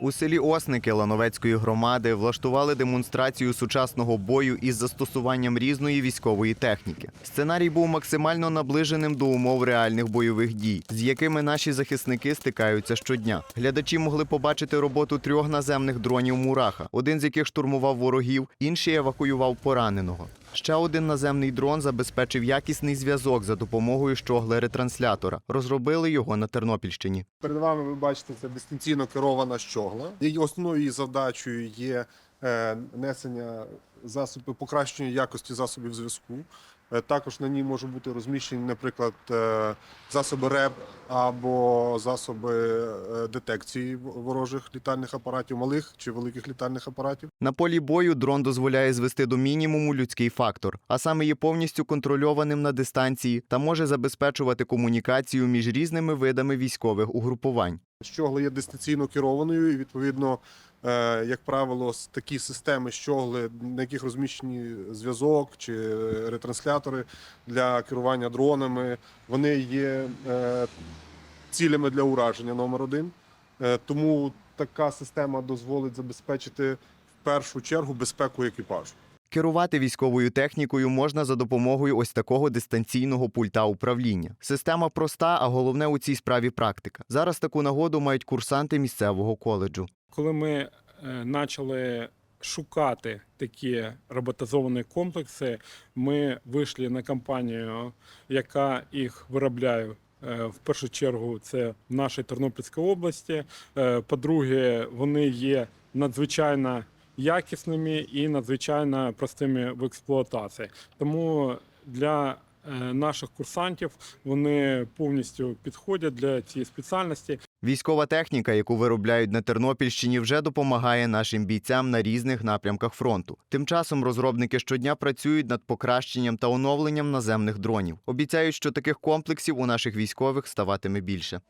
У селі Осники Лановецької громади влаштували демонстрацію сучасного бою із застосуванням різної військової техніки. Сценарій був максимально наближеним до умов реальних бойових дій, з якими наші захисники стикаються щодня. Глядачі могли побачити роботу трьох наземних дронів Мураха, один з яких штурмував ворогів, інший евакуював пораненого. Ще один наземний дрон забезпечив якісний зв'язок за допомогою щогли-ретранслятора. Розробили його на Тернопільщині. Перед вами ви бачите це дистанційно керована щогла. Її основною її завдачею є несення засобів покращення якості засобів зв'язку. Е, Також на ній можуть бути розміщені, наприклад, е, засоби РЕБ або засоби е, детекції ворожих літальних апаратів, малих чи великих літальних апаратів. На полі бою дрон дозволяє звести до мінімуму людський фактор, а саме є повністю контрольованим на дистанції та може забезпечувати комунікацію між різними видами військових угрупувань. Щогла є дистанційно керованою, і відповідно, е, як правило, такі системи щогли, на яких розміщені зв'язок чи ретранслятори для керування дронами, вони є е, цілями для ураження номер один. Е, Тому така система дозволить забезпечити в першу чергу безпеку екіпажу. Керувати військовою технікою можна за допомогою ось такого дистанційного пульта управління. Система проста, а головне у цій справі практика. Зараз таку нагоду мають курсанти місцевого коледжу. Коли ми е, почали шукати такі роботизовані комплекси, ми вийшли на компанію, яка їх виробляє. Е, В першу чергу це в нашій Тернопільській області. Е, По-друге, вони є надзвичайно якісними і надзвичайно простими в експлуатації. Тому для е, наших курсантів вони повністю підходять для цієї спеціальності. Військова техніка, яку виробляють на Тернопільщині, вже допомагає нашим бійцям на різних напрямках фронту. Тим часом розробники щодня працюють над покращенням та оновленням наземних дронів. Обіцяють, що таких комплексів у наших військових ставатиме більше.